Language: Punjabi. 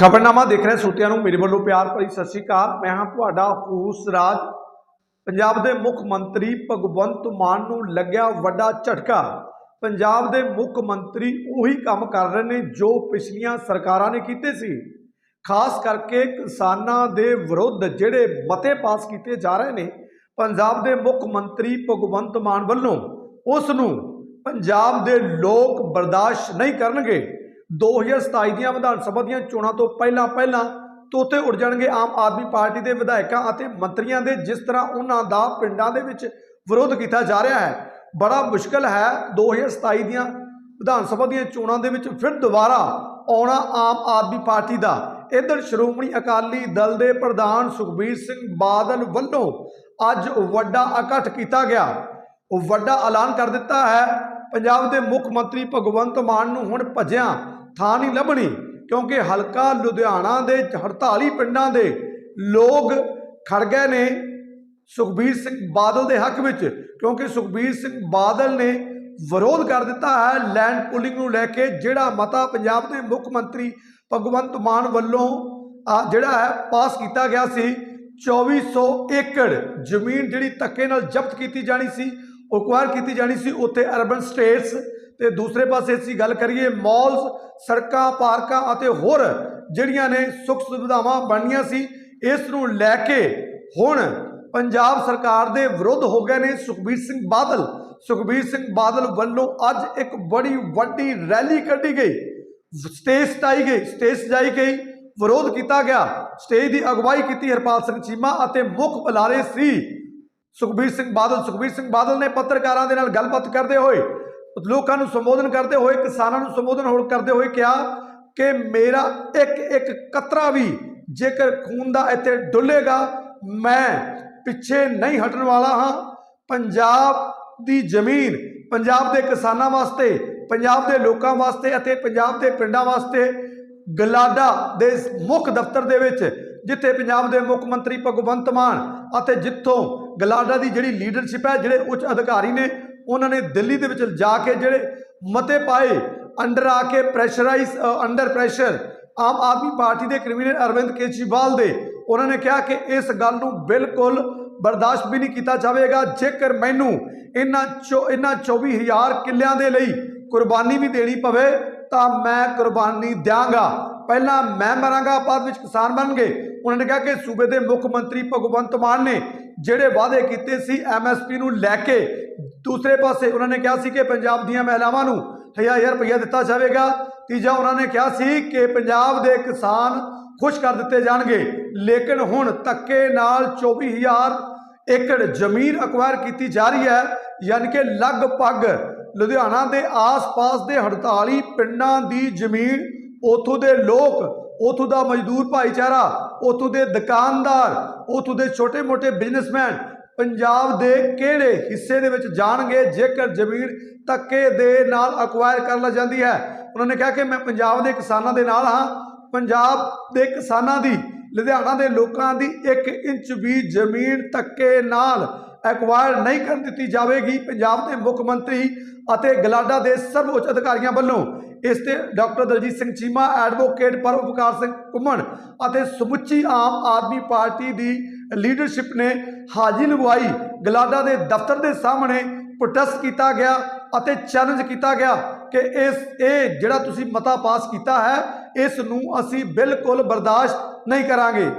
ਖਬਰਨਾਮਾ ਦੇਖ ਰਹੇ ਸੋਤਿਆਂ ਨੂੰ ਮੇਰੇ ਵੱਲੋਂ ਪਿਆਰ ਭਰੀ ਸਤਿ ਸ਼੍ਰੀ ਅਕਾਲ। ਮੈਂ ਹਾਂ ਤੁਹਾਡਾ ਹੂਸ ਰਾਜ। ਪੰਜਾਬ ਦੇ ਮੁੱਖ ਮੰਤਰੀ ਭਗਵੰਤ ਮਾਨ ਨੂੰ ਲੱਗਿਆ ਵੱਡਾ ਝਟਕਾ। ਪੰਜਾਬ ਦੇ ਮੁੱਖ ਮੰਤਰੀ ਉਹੀ ਕੰਮ ਕਰ ਰਹੇ ਨੇ ਜੋ ਪਿਛਲੀਆਂ ਸਰਕਾਰਾਂ ਨੇ ਕੀਤੇ ਸੀ। ਖਾਸ ਕਰਕੇ ਕਿਸਾਨਾਂ ਦੇ ਵਿਰੁੱਧ ਜਿਹੜੇ ਮਤੇ ਪਾਸ ਕੀਤੇ ਜਾ ਰਹੇ ਨੇ, ਪੰਜਾਬ ਦੇ ਮੁੱਖ ਮੰਤਰੀ ਭਗਵੰਤ ਮਾਨ ਵੱਲੋਂ, ਉਸ ਨੂੰ ਪੰਜਾਬ ਦੇ ਲੋਕ ਬਰਦਾਸ਼ਤ ਨਹੀਂ ਕਰਨਗੇ। 2027 ਦੀਆਂ ਵਿਧਾਨ ਸਭਾ ਦੀਆਂ ਚੋਣਾਂ ਤੋਂ ਪਹਿਲਾਂ ਪਹਿਲਾਂ ਤੋਤੇ ਉੱਡ ਜਾਣਗੇ ਆਮ ਆਦਮੀ ਪਾਰਟੀ ਦੇ ਵਿਧਾਇਕਾਂ ਅਤੇ ਮੰਤਰੀਆਂ ਦੇ, ਜਿਸ ਤਰ੍ਹਾਂ ਉਹਨਾਂ ਦਾ ਪਿੰਡਾਂ ਦੇ ਵਿੱਚ ਵਿਰੋਧ ਕੀਤਾ ਜਾ ਰਿਹਾ ਹੈ। ਬੜਾ ਮੁਸ਼ਕਲ ਹੈ 2027 ਦੀਆਂ ਵਿਧਾਨ ਸਭਾ ਦੀਆਂ ਚੋਣਾਂ ਦੇ ਵਿੱਚ ਫਿਰ ਦੁਬਾਰਾ ਆਉਣਾ ਆਮ ਆਦਮੀ ਪਾਰਟੀ ਦਾ। ਇਧਰ ਸ਼੍ਰੋਮਣੀ ਅਕਾਲੀ ਦਲ ਦੇ ਪ੍ਰਧਾਨ ਸੁਖਬੀਰ ਸਿੰਘ ਬਾਦਲ ਵੱਲੋਂ ਅੱਜ ਵੱਡਾ ਇਕੱਠ ਕੀਤਾ ਗਿਆ। ਵੱਡਾ ਐਲਾਨ ਕਰ ਦਿੱਤਾ ਹੈ। ਪੰਜਾਬ ਦੇ ਮੁੱਖ ਮੰਤਰੀ ਭਗਵੰਤ ਮਾਨ ਨੂੰ ਹੁਣ ਭੱਜਿਆ ਥਾਂ ਨਹੀਂ ਲੱਭਣੀ, ਕਿਉਂਕਿ ਹਲਕਾ ਲੁਧਿਆਣਾ ਦੇ 48 ਪਿੰਡਾਂ ਦੇ ਲੋਕ ਖੜ ਗਏ ਨੇ ਸੁਖਬੀਰ ਸਿੰਘ ਬਾਦਲ ਦੇ ਹੱਕ ਵਿੱਚ, ਕਿਉਂਕਿ ਸੁਖਬੀਰ ਸਿੰਘ ਬਾਦਲ ਨੇ ਵਿਰੋਧ ਕਰ ਦਿੱਤਾ ਹੈ ਲੈਂਡ ਪੁਲਿੰਗ ਨੂੰ ਲੈ ਕੇ, ਜਿਹੜਾ ਮਤਾ ਪੰਜਾਬ ਦੇ ਮੁੱਖ ਮੰਤਰੀ ਭਗਵੰਤ ਮਾਨ ਵੱਲੋਂ ਜਿਹੜਾ ਹੈ, ਪਾਸ ਕੀਤਾ ਗਿਆ ਸੀ। 2400 ਏਕੜ ਜ਼ਮੀਨ ਜਿਹੜੀ ਧੱਕੇ ਨਾਲ ਜ਼ਬਤ ਕੀਤੀ ਜਾਣੀ ਸੀ ਅਕਵਾਇਰ ਕੀਤੀ ਜਾਣੀ ਸੀ ਉੱਥੇ ਅਰਬਨ ਸਟੇਟਸ ਤੇ ਦੂਸਰੇ ਪਾਸੇ ਅਸੀਂ ਗੱਲ ਕਰੀਏ ਮਾਲਸ ਸੜਕਾਂ, ਪਾਰਕਾਂ ਅਤੇ ਹੋਰ ਜਿਹੜੀਆਂ ਨੇ ਸੁੱਖ ਸੁਵਿਧਾਵਾਂ ਬਣਨੀਆਂ ਸੀ, ਇਸ ਨੂੰ ਲੈ ਕੇ ਹੁਣ ਪੰਜਾਬ ਸਰਕਾਰ ਦੇ ਵਿਰੁੱਧ ਹੋ ਗਏ ਨੇ ਸੁਖਬੀਰ ਸਿੰਘ ਬਾਦਲ। ਸੁਖਬੀਰ ਸਿੰਘ ਬਾਦਲ ਵੱਲੋਂ ਅੱਜ ਇੱਕ ਬੜੀ ਵੱਡੀ ਰੈਲੀ ਕੱਢੀ ਗਈ। ਸਟੇਜ ਸਟਾਈ ਗਈ, ਸਟੇਜ ਸਜਾਈ ਗਈ, ਵਿਰੋਧ ਕੀਤਾ ਗਿਆ। ਸਟੇਜ ਦੀ ਅਗਵਾਈ ਕੀਤੀ ਹਰਪਾਲ ਸਿੰਘ ਚੀਮਾ ਅਤੇ ਮੁੱਖ ਬੁਲਾਰੇ ਸੀ ਸੁਖਬੀਰ ਸਿੰਘ ਬਾਦਲ। ਸੁਖਬੀਰ ਸਿੰਘ ਬਾਦਲ ਨੇ ਪੱਤਰਕਾਰਾਂ ਦੇ ਨਾਲ ਗੱਲਬਾਤ ਕਰਦੇ ਹੋਏ ਲੋਕਾਂ ਨੂੰ ਸੰਬੋਧਨ ਕਰਦੇ ਹੋਏ, ਕਿਸਾਨਾਂ ਨੂੰ ਸੰਬੋਧਨ ਹੋਰ ਕਰਦੇ ਹੋਏ ਕਿਹਾ ਕਿ ਮੇਰਾ ਇੱਕ ਇੱਕ ਕਤਰਾ ਵੀ ਜੇਕਰ ਖੂਨ ਦਾ ਇੱਥੇ ਡੁੱਲੇਗਾ, ਮੈਂ ਪਿੱਛੇ ਨਹੀਂ ਹਟਣ ਵਾਲਾ ਹਾਂ। ਪੰਜਾਬ ਦੀ ਜ਼ਮੀਨ ਪੰਜਾਬ ਦੇ ਕਿਸਾਨਾਂ ਵਾਸਤੇ, ਪੰਜਾਬ ਦੇ ਲੋਕਾਂ ਵਾਸਤੇ ਅਤੇ ਪੰਜਾਬ ਦੇ ਪਿੰਡਾਂ ਵਾਸਤੇ ਗਲਾਡਾ ਦੇ ਮੁੱਖ ਦਫ਼ਤਰ ਦੇ ਵਿੱਚ, ਜਿੱਥੇ ਪੰਜਾਬ ਦੇ ਮੁੱਖ ਮੰਤਰੀ ਭਗਵੰਤ ਮਾਨ ਅਤੇ ਜਿੱਥੋਂ ਗਲਾਡਾ ਦੀ ਜਿਹੜੀ ਲੀਡਰਸ਼ਿਪ ਹੈ, ਜਿਹੜੇ ਉੱਚ ਅਧਿਕਾਰੀ ਨੇ ਉਹਨਾਂ ਨੇ ਦਿੱਲੀ ਦੇ ਵਿੱਚ ਜਾ ਕੇ ਜਿਹੜੇ ਮਤੇ ਪਾਏ, ਅੰਡਰ ਆ ਕੇ pressurize under pressure Aam Aadmi Party ਦੇ ਕਨਵੀਨਰ ਅਰਵਿੰਦ ਕੇਜਰੀਵਾਲ ਦੇ, ਉਹਨਾਂ ਨੇ ਕਿਹਾ ਕਿ ਇਸ ਗੱਲ ਨੂੰ ਬਿਲਕੁਲ ਬਰਦਾਸ਼ਤ ਵੀ ਨਹੀਂ ਕੀਤਾ ਜਾਵੇਗਾ, ਜੇਕਰ ਮੈਨੂੰ ਇਹਨਾਂ ਚੋ, ਇਹਨਾਂ 24000 ਕਿੱਲਿਆਂ ਦੇ ਲਈ ਕੁਰਬਾਨੀ ਵੀ ਦੇਣੀ ਪਵੇ, ਤਾਂ ਮੈਂ ਕੁਰਬਾਨੀ ਦਿਆਂਗਾ। ਪਹਿਲਾਂ ਮੈਂ ਮਰਾਂਗਾ, ਬਾਅਦ ਵਿੱਚ ਕਿਸਾਨ ਬਣਨਗੇ। ਉਹਨਾਂ ਨੇ ਕਿਹਾ ਕਿ ਸੂਬੇ ਦੇ ਮੁੱਖ ਮੰਤਰੀ ਭਗਵੰਤ ਮਾਨ ਨੇ ਜਿਹੜੇ ਵਾਅਦੇ ਕੀਤੇ ਸੀ ਐਮਐਸਪੀ ਨੂੰ ਲੈ ਕੇ ਦੂਸਰੇ ਪਾਸੇ ਉਹਨਾਂ ਨੇ ਕਿਹਾ ਸੀ ਕਿ ਪੰਜਾਬ ਦੀਆਂ ਮਹਿਲਾਵਾਂ ਨੂੰ 1000 ਰੁਪਇਆ ਦਿੱਤਾ ਜਾਵੇਗਾ। ਤੀਜਾ ਉਹਨਾਂ ਨੇ ਕਿਹਾ ਸੀ ਕਿ ਪੰਜਾਬ ਦੇ ਕਿਸਾਨ ਖੁਸ਼ ਕਰ ਦਿੱਤੇ ਜਾਣਗੇ। ਲੇਕਿਨ ਹੁਣ ਧੱਕੇ ਨਾਲ 24000 ਏਕੜ ਜ਼ਮੀਨ ਅਕਵਾਇਰ ਕੀਤੀ ਜਾ ਰਹੀ ਹੈ। ਯਾਨੀ ਕਿ ਲਗਭਗ ਲੁਧਿਆਣਾ ਦੇ ਆਸ-ਪਾਸ ਦੇ 48 ਪਿੰਡਾਂ ਦੀ ਜ਼ਮੀਨ, ਉਥੋਂ ਦੇ ਲੋਕ, ਉਥੋਂ ਦਾ ਮਜ਼ਦੂਰ ਭਾਈਚਾਰਾ, ਉਥੋਂ ਦੇ ਦੁਕਾਨਦਾਰ, ਉਥੋਂ ਦੇ ਛੋਟੇ-ਮੋਟੇ ਬਿਜ਼ਨਸਮੈਨ ਪੰਜਾਬ ਦੇ ਕਿਹੜੇ ਹਿੱਸੇ ਦੇ ਵਿੱਚ ਜਾਣਗੇ? ਜੇਕਰ ਜ਼ਮੀਨ ਧੱਕੇ ਦੇ ਨਾਲ ਅਕਵਾਇਰ ਕਰ ਲ ਜਾਂਦੀ ਹੈ, ਉਹਨਾਂ ਨੇ ਕਿਹਾ ਕਿ ਮੈਂ ਪੰਜਾਬ ਦੇ ਕਿਸਾਨਾਂ ਦੇ ਨਾਲ ਹਾਂ। ਪੰਜਾਬ ਦੇ ਕਿਸਾਨਾਂ ਦੀ, ਲੁਧਿਆਣਾ ਦੇ ਲੋਕਾਂ ਦੀ 1 ਇੰਚ ਵੀ ਜ਼ਮੀਨ ਧੱਕੇ ਨਾਲ ਐਕਵਾਇਰ ਨਹੀਂ ਕਰਨ ਦਿੱਤੀ ਜਾਵੇਗੀ। ਪੰਜਾਬ ਦੇ ਮੁੱਖ ਮੰਤਰੀ ਅਤੇ ਗਲਾਡਾ ਦੇ ਸਰਵਉੱਚ ਅਧਿਕਾਰੀਆਂ ਵੱਲੋਂ ਇਸ ਤੇ ਡਾਕਟਰ ਦਲਜੀਤ ਸਿੰਘ ਚੀਮਾ, ਐਡਵੋਕੇਟ ਪਰਵਕਾਰ ਸਿੰਘ ਕੁਮਣ ਅਤੇ ਸਮੁੱਚੀ ਆਮ ਆਦਮੀ ਪਾਰਟੀ ਦੀ ਲੀਡਰਸ਼ਿਪ ਨੇ ਹਾਜ਼ਰੀ ਲਗਵਾਈ। ਗਲਾਡਾ ਦੇ ਦਫ਼ਤਰ ਦੇ ਸਾਹਮਣੇ ਪ੍ਰੋਟੈਸਟ ਕੀਤਾ ਗਿਆ ਅਤੇ ਚੈਲੰਜ ਕੀਤਾ ਗਿਆ ਕਿ ਇਸ, ਇਹ ਜਿਹੜਾ ਤੁਸੀਂ ਮਤਾ ਪਾਸ ਕੀਤਾ ਹੈ, ਇਸ ਨੂੰ ਅਸੀਂ ਬਿਲਕੁਲ ਬਰਦਾਸ਼ਤ ਨਹੀਂ ਕਰਾਂਗੇ।